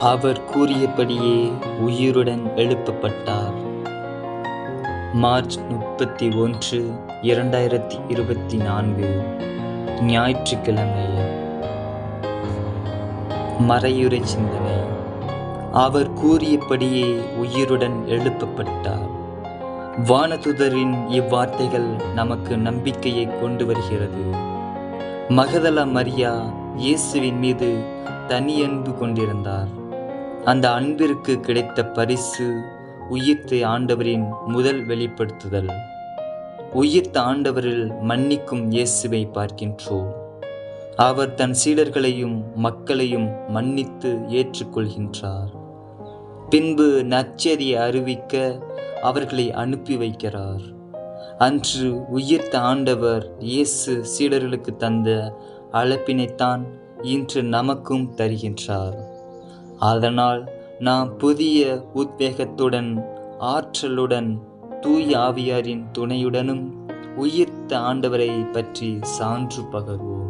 அவர் கூறியபடியே உயிருடன் எழுப்பப்பட்டார். மார்ச் முப்பத்தி ஒன்று இரண்டாயிரத்தி இருபத்தி நான்கு ஞாயிற்றுக்கிழமை. மறையுறை சிந்தனை. அவர் கூறியபடியே உயிருடன் எழுப்பப்பட்டார். வானதுதரின் இவ்வார்த்தைகள் நமக்கு நம்பிக்கையை கொண்டு வருகிறது. மகதல மரியா இயேசுவின் மீது தனி அன்பு கொண்டிருந்தார். அந்த அன்பிற்கு கிடைத்த பரிசு உயிர்த்த ஆண்டவரின் முதல் வெளிப்படுத்துதல். உயிர்த்த ஆண்டவரில் மன்னிக்கும் இயேசுவை பார்க்கின்றோம். அவர் தன் சீடர்களையும் மக்களையும் மன்னித்து ஏற்றுக்கொள்கின்றார். பின்பு நச்செறியை அறிவிக்க அவர்களை அனுப்பி வைக்கிறார். அன்று உயிர்த்த ஆண்டவர் இயேசு சீடர்களுக்கு தந்த அழைப்பினைத்தான் இன்று நமக்கும் தருகின்றார். அதனால் நாம் புதிய உத்வேகத்துடன் ஆற்றலுடன் தூய் ஆவியாரின் துணையுடனும் உயிர்த்த ஆண்டவரை பற்றி சான்று பகர்வோம்.